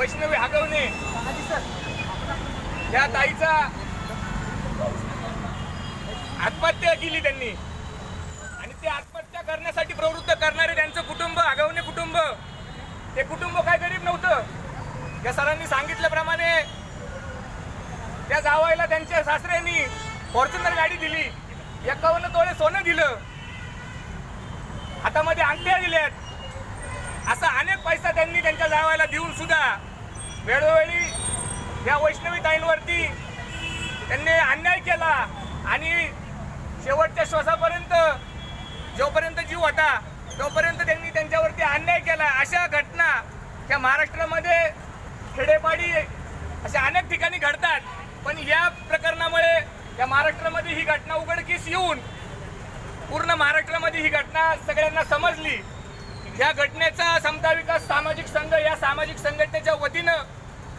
वैष्णवी हागवणे. या ताईचा आत्महत्या केली त्यांनी. आणि ते आत्महत्या करण्यासाठी प्रवृत्त करणारे त्यांचं कुटुंब आगवणे कुटुंब. ते कुटुंब काय गरीब नव्हतं. या सरांनी सांगितल्याप्रमाणे त्या जावायला त्यांच्या सासऱ्यांनी फॉर्च्युनर गाडी दिली. एकावन्न तोळे सोनं दिलं. हातामध्ये अंगठ्या दिल्यात. असा अनेक पैसा त्यांनी त्यांच्या जावायला देऊन सुद्धा वेळोवेळी या वैष्णवी ताईंवरती त्यांनी अन्याय केला आणि शेवटच्या श्वासापर्यंत जोपर्यंत जीव होता तोपर्यंत त्यांनी त्यांच्यावरती अन्याय केला. अशा घटना त्या महाराष्ट्रामध्ये खेडेपाडी अशा अनेक ठिकाणी घडतात. पण या प्रकरणामुळे या महाराष्ट्रामध्ये ही घटना उघडकीस येऊन पूर्ण महाराष्ट्रामध्ये ही घटना सगळ्यांना समजली. या घटने सामाजिक संघटनेच्या वतीनं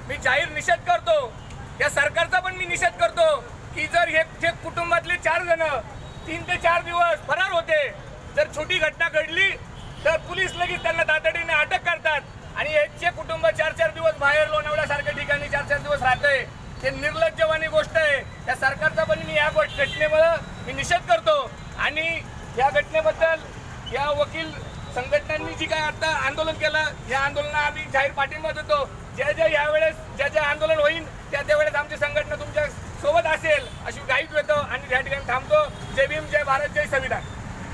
मी जाहीर निषेध करतो. या सरकारचा पण मी निषेध करतो की जर हे जे कुटुंबातले चार जण तीन ते चार दिवस फरार होते जर छोटी घटना घडली तर पोलीस लगेच त्यांना तातडीने अटक करतात. आणि याचे कुटुंब चार चार दिवस बाहेर लोणावल्यासारख्या ठिकाणी चार चार दिवस राहतंय हे निर्लज्जवानी गोष्ट आहे. त्या सरकारचा पण मी या गोष्ट- घटनेमुळं मी निषेध करतो. आणि या घटनेबद्दल या वकील संघटनांनी जी काय आता आंदोलन केलं या आंदोलना आम्ही जाहीर पाठिंबा देतो. ज्या ज्या यावेळेस ज्या ज्या आंदोलन होईल त्या त्यावेळेस आमची संघटना तुमच्यासोबत असेल अशी गाईड देतो आणि त्या ठिकाणी थांबतो. जय भीम जय भारत जय संविधान.